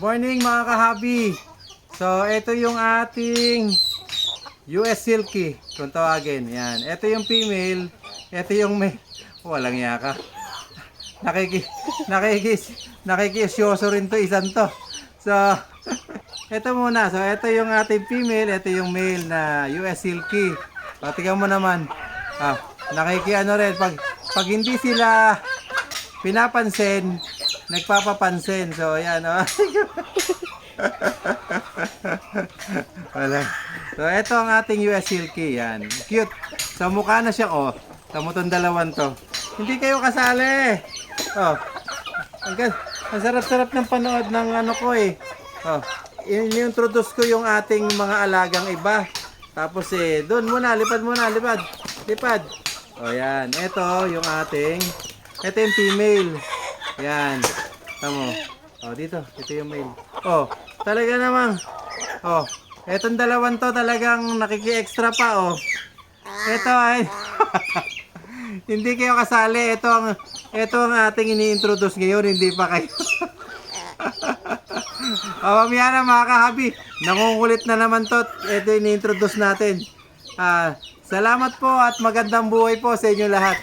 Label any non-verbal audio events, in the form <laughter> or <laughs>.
Morning mga kahabi. So, ito yung ating US Silky, kung tawagin. Yan. Ito yung female. Ito yung may... <laughs> Walang yaka. <laughs> Nakiki... Nakikis... Nakikisyoso rin to, isang to. So, <laughs> ito muna. So, ito yung ating female. Ito yung male na US Silky. O, tingnan mo naman. Ah, nakiki ano rin. Pag, pag hindi sila pinapansin, nagpapapansin. So, yan, oh. <laughs> Wala. So, ito ang ating US Silky. Yan. Cute. So, mukha na siya, oh. Tamo tong dalawan to. Hindi kayo kasali. Oh. Ang, ang sarap-sarap ng panood ng ano ko, eh. Oh. In-introduce ko yung ating mga alagang iba. Tapos, eh, doon muna. Lipad muna. Lipad. Lipad. Oh, yan. Ito, yung ating ito yung female. Yan. Tamo. Oh, dito. Ito yung male. Oh, talaga namang. Oh, etong dalawan to talagang nakiki-extra pa, oh. Ito ay <laughs> Hindi kayo kasali. Ito ang ito ang ating ini-introduce ngayon, hindi pa kayo. <laughs> oh, mamaya na mga kahabi. Nangungulit na naman to. Ito ini-introduce natin. Ah, salamat po at magandang buhay po sa inyo lahat.